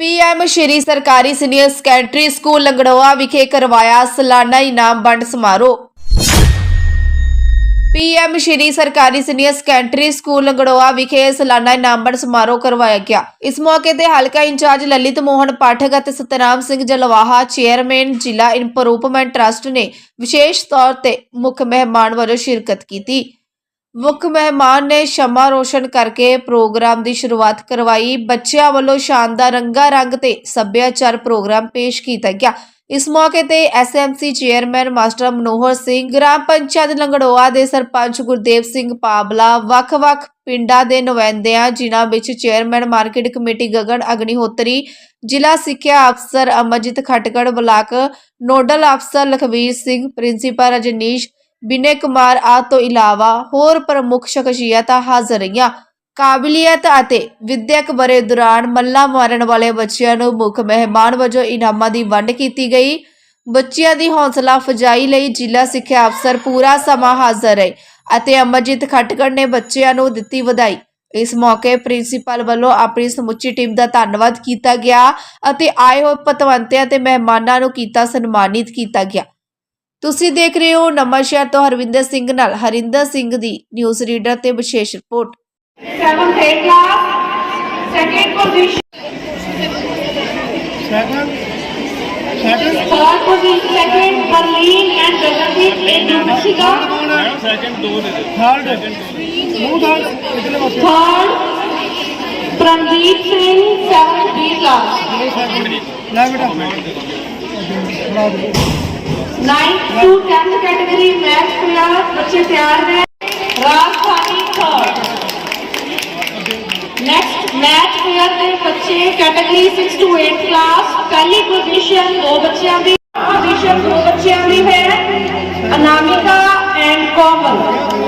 PM ਸ਼੍ਰੀ ਸਰਕਾਰੀ senior secondary school Langroya ਵਿਖੇ ਕਰਵਾਇਆ ਸਾਲਾਨਾ ਇਨਾਮ ਵੰਡ ਸਮਾਰੋਹ। ਪੀਐਮ ਸ਼੍ਰੀ ਸਰਕਾਰੀ ਸੀਨੀਅਰ ਸੈਕੰਡਰੀ ਸਕੂਲ ਲੰਗੜੋਆ ਵਿਖੇ ਸਾਲਾਨਾ ਇਨਾਮ ਵੰਡ ਸਮਾਰੋਹ ਕਰਵਾਇਆ ਗਿਆ। ਇਸ ਮੌਕੇ ਤੇ ਹਲਕਾ ਇੰਚਾਰਜ ਲਲਿਤ ਮੋਹਨ ਪਾਠਕ ਅਤੇ ਸਤਨਾਮ ਸਿੰਘ ਜਲਵਾਹਾ, ਚੇਅਰਮੈਨ ਜ਼ਿਲ੍ਹਾ ਇੰਪਰੂਵਮੈਂਟ ਟਰਸਟ ਨੇ ਵਿਸ਼ੇਸ਼ ਤੌਰ ਤੇ ਮੁੱਖ ਮਹਿਮਾਨ ਵਜੋਂ ਸ਼ਿਰਕਤ ਕੀਤੀ। ਮੁੱਖ ਮਹਿਮਾਨ ਨੇ ਸ਼ਮਾ ਰੋਸ਼ਨ ਕਰਕੇ ਪ੍ਰੋਗਰਾਮ ਦੀ ਸ਼ੁਰੂਆਤ ਕਰਵਾਈ। ਬੱਚਿਆਂ ਵੱਲੋਂ ਸ਼ਾਨਦਾਰ ਰੰਗਾ ਰੰਗ ਤੇ ਸੱਭਿਆਚਾਰ ਪ੍ਰੋਗਰਾਮ ਪੇਸ਼ ਕੀਤਾ ਗਿਆ। ਇਸ ਮੌਕੇ ਤੇ SMC chairman master Manohar Singh, Gram panchayat Langroya ਦੇ ਸਰਪੰਚ ਗੁਰਦੇਵ ਸਿੰਘ ਪਾਬਲਾ, ਵੱਖ-ਵੱਖ ਪਿੰਡਾਂ ਦੇ ਨੁਮਾਇੰਦਿਆਂ, ਜਿਨ੍ਹਾਂ ਵਿੱਚ chairman market committee Gagan Agnihotri, ਜ਼ਿਲ੍ਹਾ ਸਿੱਖਿਆ ਅਫਸਰ ਅਮਰਜੀਤ ਖਟਕੜ ਬਲਾਕ ਨੋਡਲ ਅਫਸਰ ਲਖਵੀਰ ਸਿੰਘ, ਪ੍ਰਿੰਸੀਪਲ ਰਜਨੀਸ਼ ਬਿਨੇ ਕੁਮਾਰ ਆ ਤੋਂ ਇਲਾਵਾ ਹੋਰ ਪ੍ਰਮੁੱਖ ਸ਼ਖਸੀਅਤਾਂ ਹਾਜ਼ਰ ਰਹੀਆਂ। ਕਾਬਲੀਅਤ ਅਤੇ ਵਿਦਿਅਕ ਬਰੇ ਦੌਰਾਨ ਮੱਲਾ ਮਾਰਨ ਵਾਲੇ ਬੱਚਿਆਂ ਨੂੰ ਮੁੱਖ ਮਹਿਮਾਨ ਵਜੋਂ ਇਨਾਮਾਂ ਦੀ ਵੰਡ ਕੀਤੀ ਗਈ। ਬੱਚਿਆਂ ਦੀ ਹੌਸਲਾ ਫਜਾਈ ਲਈ ਜ਼ਿਲ੍ਹਾ ਸਿੱਖਿਆ ਅਫਸਰ ਪੂਰਾ ਸਮਾਂ ਹਾਜ਼ਰ ਰਹੇ ਅਤੇ ਅਮਰਜੀਤ ਖਟਕੜ ਨੇ ਬੱਚਿਆਂ ਨੂੰ ਦਿੱਤੀ ਵਧਾਈ। ਇਸ ਮੌਕੇ ਪ੍ਰਿੰਸੀਪਲ ਵੱਲੋਂ ਆਪਣੀ ਸਮੁੱਚੀ ਟੀਮ ਦਾ ਧੰਨਵਾਦ ਕੀਤਾ ਗਿਆ ਅਤੇ ਆਏ ਹੋਏ ਪਤਵੰਤਿਆਂ ਤੇ ਮਹਿਮਾਨਾਂ ਨੂੰ ਕੀਤਾ ਸਨਮਾਨਿਤ ਕੀਤਾ ਗਿਆ। ਤੁਸੀਂ ਦੇਖ ਰਹੇ ਹੋ ਨਵਾਂ ਸ਼ਹਿਰ ਤੋਂ ਹਰਵਿੰਦਰ ਸਿੰਘ ਨਾਲ ਹਰਿੰਦਰ ਸਿੰਘ ਦੀ ਨਿਊਜ਼ ਰੀਡਰ ਤੇ ਵਿਸ਼ੇਸ਼ report 7th grade class, second position, Second, second, third position, second Berlin and Pragati in Mexico, second ਦੋ ਦੇ ਦਿਓ third, ਮੂੰਹ ਦਾ ਇਧਰਲੇ ਪਾਸੇ third Prandeep Singh, seventh grade class. ਲੈ ਬੇਟਾ ਬਣਾ ਦੇ 9th to 10th category math kuya बच्चे तैयार हैं राजधानी थर्ड नेक्स्ट मैथ कुयर ਦੇ ਬੱਚੇ ਕੈਟਾਗਰੀ 6 to 8 ਕਲਾਸ ਪਹਿਲੀ ਪੋਜੀਸ਼ਨ ਦੋ ਬੱਚਿਆਂ ਦੀ ਪੋਜੀਸ਼ਨ ਦੋ ਬੱਚਿਆਂ ਦੀ ਹੈ Anamika and Komal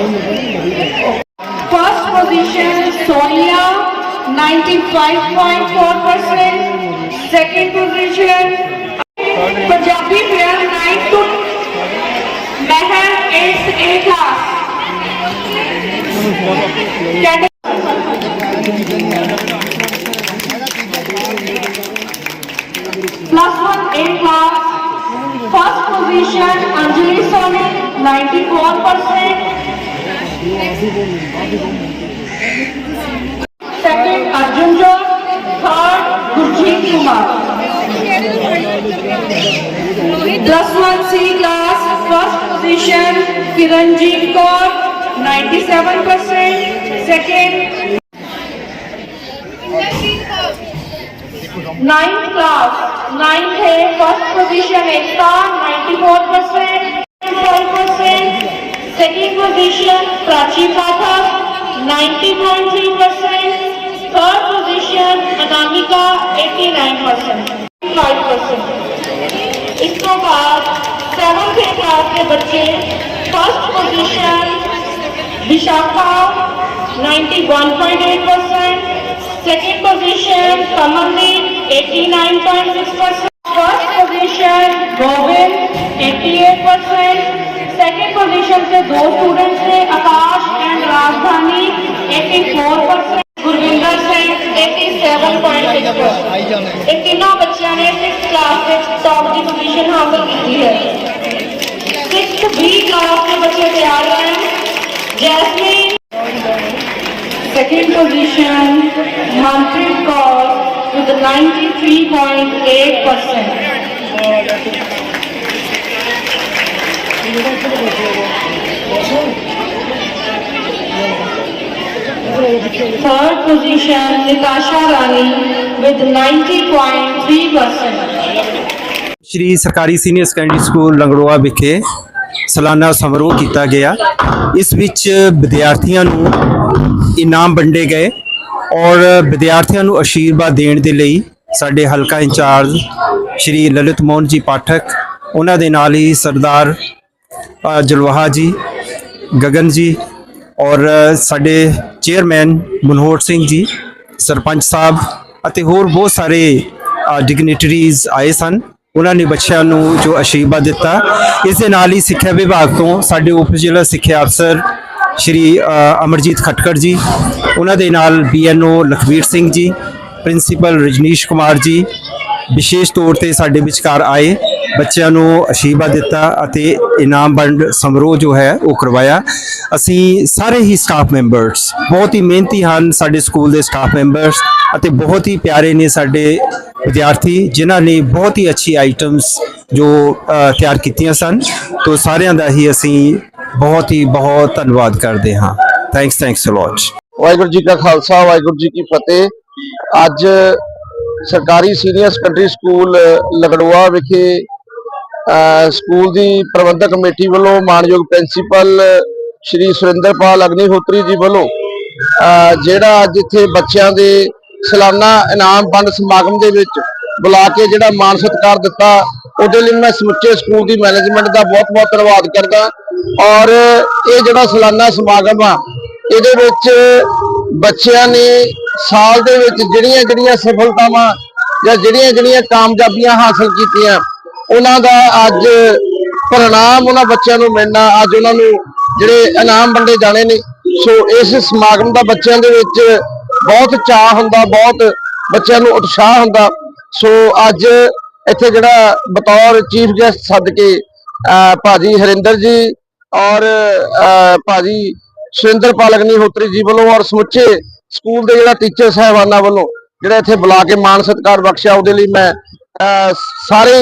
First position Sonia 95.4%. Second position Punjabi player 9 to Meher 8th A class. Plus one A class. First position Anjali Soni 94%. Second Arjun जो third Gurjeet Kumar plus one C class first position Kiranjit Kaur 97 percent second ninth class ninth है first position Ekta 94 percent position, Prachi Pathak 90.3 percent. third position, Anamika 89 percent. 5 percent. इसके बाद seventh class के बच्चे first position Vishakha 91.8 percent second position Kamaldeep 89.6 percent first position Govind 88 percent position से दो students ने आकाश and राजधानी 84 percent Gurvinder Singh 87.6 इन तीनों बच्चों ने सिक्स क्लास के टॉप की पोजीशन हासिल की है सिक्स बी क्लास के बच्चे तैयार हैं। Jasmine second position Manpreet Kaur, with 93.8 percent Third position, Natasha Rani with 90.3%. Shri ਸਰਕਾਰੀ ਸੀਨੀਅਰ ਸੈਕੰਡਰੀ ਸਕੂਲ ਲੰਗੜੋਆ ਵਿਖੇ ਸਾਲਾਨਾ ਸਮਾਰੋਹ ਕੀਤਾ ਗਿਆ ਇਸ ਵਿੱਚ ਵਿਦਿਆਰਥੀਆਂ ਨੂੰ ਇਨਾਮ ਵੰਡੇ ਗਏ ਔਰ ਵਿਦਿਆਰਥੀਆਂ ਨੂੰ ਅਸ਼ੀਰਵਾਦ ਦੇਣ ਦੇ ਲਈ ਸਾਡੇ ਹਲਕਾ ਇੰਚਾਰਜ ਸ਼੍ਰੀ ਲਲਿਤ ਮੋਹਨ ਜੀ ਪਾਠਕ ਉਹਨਾਂ ਦੇ ਨਾਲ ਹੀ ਸਰਦਾਰ ਜਲਵਾਹਾ ਜੀ ਗਗਨ ਜੀ ਔਰ ਸਾਡੇ ਚੇਅਰਮੈਨ ਮਨੋਹਰ ਸਿੰਘ ਜੀ, ਸਰਪੰਚ ਸਾਹਿਬ ਅਤੇ ਹੋਰ ਬਹੁਤ ਸਾਰੇ ਡਿਗਨਿਟਰੀਜ਼ ਆਏ ਸਨ। ਉਹਨਾਂ ਨੇ ਬੱਚਿਆਂ ਨੂੰ ਜੋ ਅਸ਼ੀਰਵਾਦ ਦਿੱਤਾ। ਇਸ ਦੇ ਨਾਲ ਹੀ ਸਿੱਖਿਆ ਵਿਭਾਗ ਤੋਂ ਸਾਡੇ ਉਪ ਜ਼ਿਲ੍ਹਾ ਸਿੱਖਿਆ ਅਫਸਰ ਸ਼੍ਰੀ ਅਮਰਜੀਤ ਖਟਕੜ ਜੀ, ਉਹਨਾਂ ਦੇ ਨਾਲ ਬੀਐਨਓ ਲਖਵੀਰ ਸਿੰਘ ਜੀ, ਪ੍ਰਿੰਸੀਪਲ ਰਜਨੀਸ਼ ਕੁਮਾਰ ਜੀ, ਵਿਸ਼ੇਸ਼ ਤੌਰ ਤੇ ਸਾਡੇ ਵਿਚਕਾਰ ਆਏ। ਬੱਚਿਆਂ ਨੂੰ ਅਸ਼ੀਰਵਾਦ ਦਿੱਤਾ ਅਤੇ ਇਨਾਮ ਵੰਡ ਸਮਾਰੋਹ ਜੋ ਹੈ ਉਹ ਕਰਵਾਇਆ। ਅਸੀਂ ਸਾਰੇ ਹੀ ਸਟਾਫ ਮੈਂਬਰਸ ਬਹੁਤ ਹੀ ਮਿਹਨਤੀ ਹਨ, ਸਾਡੇ ਸਕੂਲ ਦੇ ਸਟਾਫ ਮੈਂਬਰਸ ਅਤੇ ਬਹੁਤ ਹੀ ਪਿਆਰੇ ਨੇ ਸਾਡੇ ਵਿਦਿਆਰਥੀ, ਜਿਨ੍ਹਾਂ ਨੇ ਬਹੁਤ ਹੀ ਅੱਛੀ ਆਈਟਮਸ ਜੋ ਤਿਆਰ ਕੀਤੀਆਂ ਸਨ। ਤੋਂ ਸਾਰਿਆਂ ਦਾ ਹੀ ਅਸੀਂ ਬਹੁਤ ਹੀ ਬਹੁਤ ਧੰਨਵਾਦ ਕਰਦੇ ਹਾਂ। Thanks thanks a lot Waheguru ji ਕਾ ਖਾਲਸਾ, ਵਾਹਿਗੁਰੂ ਜੀ ਕੀ ਫਤਿਹ। ਅੱਜ ਸਰਕਾਰੀ ਸੀਨੀਅਰ ਸੈਕੰਡਰੀ ਸਕੂਲ ਲਗੜਵਾ ਵਿਖੇ ਸਕੂਲ ਦੀ ਪ੍ਰਬੰਧਕ ਕਮੇਟੀ ਵੱਲੋਂ ਮਾਨਯੋਗ ਪ੍ਰਿੰਸੀਪਲ ਸ਼੍ਰੀ ਸੁਰਿੰਦਰਪਾਲ ਅਗਨੀਹੋਤਰੀ ਜੀ ਵੱਲੋਂ ਜਿਹੜਾ ਅੱਜ ਇੱਥੇ ਬੱਚਿਆਂ ਦੇ ਸਾਲਾਨਾ ਇਨਾਮ ਵੰਡ ਸਮਾਗਮ ਦੇ ਵਿੱਚ ਬੁਲਾ ਕੇ ਜਿਹੜਾ ਮਾਨ ਸਤਿਕਾਰ ਦਿੱਤਾ, ਉਹਦੇ ਲਈ ਮੈਂ ਸਮੁੱਚੇ ਸਕੂਲ ਦੀ ਮੈਨੇਜਮੈਂਟ ਦਾ ਬਹੁਤ-ਬਹੁਤ ਧੰਨਵਾਦ ਕਰਦਾ ਔਰ ਇਹ ਜਿਹੜਾ ਸਾਲਾਨਾ ਸਮਾਗਮ ਆ, ਇਹਦੇ ਵਿੱਚ ਬੱਚਿਆਂ ਨੇ ਸਾਲ ਦੇ ਵਿੱਚ ਜਿਹੜੀਆਂ ਜਿਹੜੀਆਂ ਸਫਲਤਾਵਾਂ ਜਾਂ ਜਿਹੜੀਆਂ ਜਿਹੜੀਆਂ ਕਾਮਯਾਬੀਆਂ ਹਾਸਲ ਕੀਤੀਆਂ ਉਹਨਾਂ ਦਾ ਅੱਜ ਪ੍ਰਣਾਮ ਉਹਨਾਂ ਬੱਚਿਆਂ ਨੂੰ ਮਿਲਣਾ, ਅੱਜ ਉਹਨਾਂ ਨੂੰ ਜਿਹੜੇ ਇਨਾਮ ਵੰਡੇ ਜਾਣੇ ਨੇ। ਸੋ ਇਸ ਸਮਾਗਮ ਦਾ ਬੱਚਿਆਂ ਦੇ ਵਿੱਚ ਬਹੁਤ ਚਾਹ ਹੁੰਦਾ, ਬਹੁਤ ਬੱਚਿਆਂ ਨੂੰ ਉਤਸ਼ਾਹ ਹੁੰਦਾ। ਸੋ ਅੱਜ ਇੱਥੇ ਜਿਹੜਾ ਬਤੌਰ ਚੀਫ ਗੈਸਟ ਸੱਦ ਕੇ, ਅਹ, ਭਾਜੀ ਹਰਿੰਦਰ ਜੀ ਔਰ, ਅਹ, ਭਾਜੀ ਸੁਰਿੰਦਰ ਅਗਨੀਹੋਤਰੀ ਜੀ ਵੱਲੋਂ ਔਰ ਸਮੁੱਚੇ ਸਕੂਲ ਦੇ ਜਿਹੜਾ ਟੀਚਰ ਸਾਹਿਬਾਨਾਂ ਵੱਲੋਂ ਜਿਹੜਾ ਇੱਥੇ ਬੁਲਾ ਕੇ ਮਾਨ ਸਤਿਕਾਰ ਬਖਸ਼ਿਆ, ਉਹਦੇ ਲਈ ਮੈਂ ਸਾਰੇ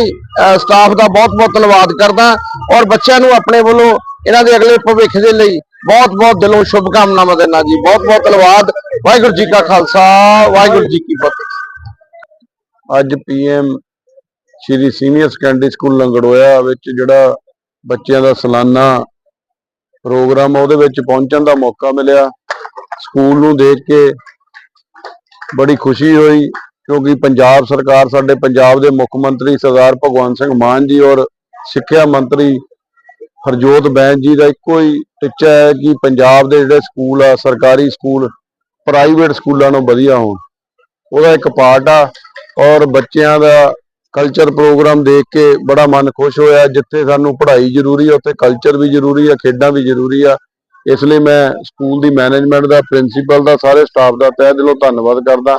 ਸਟਾਫ ਦਾ ਬਹੁਤ-ਬਹੁਤ ਧੰਨਵਾਦ ਕਰਦਾ ਔਰ ਬੱਚਿਆਂ ਨੂੰ ਆਪਣੇ ਵੱਲੋਂ ਇਹਨਾਂ ਦੇ ਅਗਲੇ ਭਵਿੱਖ ਦੇ ਲਈ ਬਹੁਤ-ਬਹੁਤ ਦਿਲੋਂ ਸ਼ੁਭ ਕਾਮਨਾਵਾਂ ਦਿੰਦਾ ਜੀ। ਬਹੁਤ-ਬਹੁਤ ਧੰਨਵਾਦ। ਵਾਹਿਗੁਰੂ ਜੀ ਕਾ ਖਾਲਸਾ, ਵਾਹਿਗੁਰੂ ਜੀ ਕੀ ਫਤਿਹ। ਅੱਜ PM Shri senior secondary school Langroya ਵਿੱਚ ਜਿਹੜਾ ਬੱਚਿਆਂ ਦਾ ਸਾਲਾਨਾ ਪ੍ਰੋਗਰਾਮ ਉਹਦੇ ਵਿੱਚ ਪਹੁੰਚਣ ਦਾ ਮੌਕਾ ਮਿਲਿਆ। ਸਕੂਲ ਨੂੰ ਦੇਖ ਕੇ ਬੜੀ ਖੁਸ਼ੀ ਹੋਈ। ਕਿਉਂਕਿ ਪੰਜਾਬ ਸਰਕਾਰ ਸਾਡੇ ਪੰਜਾਬ ਦੇ ਮੁੱਖ ਮੰਤਰੀ ਸਰਦਾਰ ਭਗਵੰਤ ਸਿੰਘ ਮਾਨ ਜੀ ਔਰ ਸਿੱਖਿਆ ਮੰਤਰੀ ਹਰਜੋਤ ਬੈਂਸ ਜੀ ਦਾ ਇੱਕੋ ਹੀ ਟੀਚਾ ਹੈ ਕਿ ਪੰਜਾਬ ਦੇ ਜਿਹੜੇ ਸਕੂਲ ਆ, ਸਰਕਾਰੀ ਸਕੂਲ, ਪ੍ਰਾਈਵੇਟ ਸਕੂਲਾਂ ਨਾਲੋਂ ਵਧੀਆ ਹੋਣ। ਉਹਦਾ ਇੱਕ ਪਾਰਟ ਆ ਔਰ ਬੱਚਿਆਂ ਦਾ ਕਲਚਰ ਪ੍ਰੋਗਰਾਮ ਦੇਖ ਕੇ ਬੜਾ ਮਨ ਖੁਸ਼ ਹੋਇਆ, ਜਿੱਥੇ ਸਾਨੂੰ ਪੜ੍ਹਾਈ ਜ਼ਰੂਰੀ ਹੈ ਉੱਥੇ ਕਲਚਰ ਵੀ ਜ਼ਰੂਰੀ ਆ, ਖੇਡਾਂ ਵੀ ਜ਼ਰੂਰੀ ਆ। ਇਸ ਲਈ ਮੈਂ ਸਕੂਲ ਦੀ ਮੈਨੇਜਮੈਂਟ ਦਾ ਪ੍ਰਿੰਸੀਪਲ ਦਾ, ਸਾਰੇ ਸਟਾਫ ਦਾ ਤਹਿ ਦਿਲੋਂ ਧੰਨਵਾਦ ਕਰਦਾ।